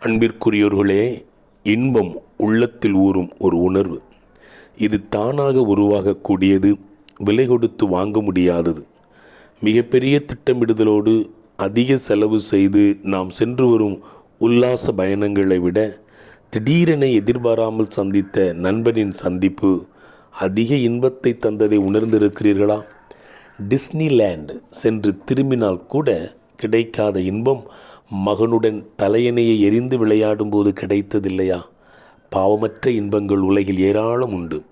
அன்பிற்குரியோர்களே இன்பம் உள்ளத்தில் ஊறும் ஒரு உணர்வு. இது தானாக உருவாகக்கூடியது விலை கொடுத்து வாங்க முடியாதது. மிகப்பெரிய திட்டமிடுதலோடு அதிக செலவு செய்து நாம் சென்று வரும் உல்லாச பயணங்களை விட திடீரென எதிர்பாராமல் சந்தித்த நண்பனின் சந்திப்பு அதிக இன்பத்தை தந்ததை உணர்ந்திருக்கிறீர்களா? டிஸ்னிலேண்ட் சென்று திரும்பினால் கூட கிடைக்காத இன்பம் மகனுடன் தலையணையை எரிந்து விளையாடும்போது கிடைத்ததில்லையா? பாவமற்ற இன்பங்கள் உலகில் ஏராளம் உண்டு.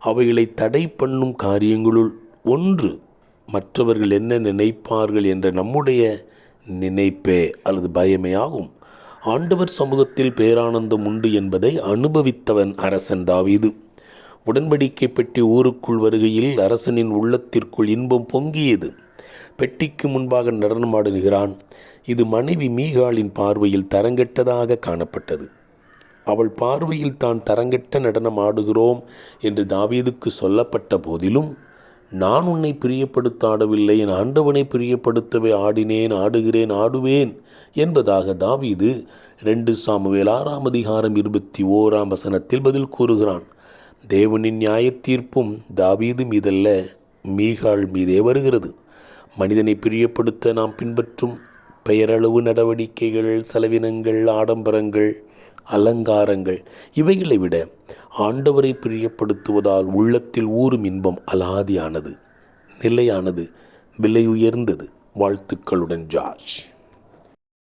அவைகளை தடை பண்ணும் காரியங்களுள் ஒன்று. மற்றவர்கள் என்ன நினைப்பார்கள் என்ற நம்முடைய நினைப்பே அல்லது பயமே ஆகும். ஆண்டவர் சமூகத்தில் பேரானந்தம் உண்டு என்பதை அனுபவித்தவன் அரசன் தாவீது. உடன்படிக்கை பெட்டி ஊருக்குள் வருகையில் அரசனின் உள்ளத்திற்குள் இன்பம் பொங்கியது. பெட்டிக்கு முன்பாக நடனமாடுகிறான். இது மனைவி மீகாளின் பார்வையில் தரங்கெட்டதாக காணப்பட்டது. அவள் பார்வையில் தான் தரங்கெட்ட நடனம் ஆடுகிறோம் என்று தாவீதுக்கு சொல்லப்பட்ட போதிலும் நான் உன்னை பிரியப்படுத்த ஆடவில்லை என் ஆண்டவனை பிரியப்படுத்தவே ஆடினேன் ஆடுகிறேன் ஆடுவேன் என்பதாக தாவீது ரெண்டு சாமுவேல் ஆறாம் அதிகாரம் இருபத்தி ஓராம் வசனத்தில் பதில் கூறுகிறான். தேவனின் நியாயத்தீர்ப்பும் தாவீது மீதல்ல மீகாள் மீதே வருகிறது. மனிதனை பிரியப்படுத்த நாம் பின்பற்றும் பெயரளவு நடவடிக்கைகள் செலவினங்கள் ஆடம்பரங்கள் அலங்காரங்கள் இவைகளை விட ஆண்டவரை பிரியப்படுத்துவதால் உள்ளத்தில் ஊறும் இன்பம் அலாதியானது நிலையானது விலை உயர்ந்தது. வாழ்த்துக்களுடன் ஜார்ஜ்.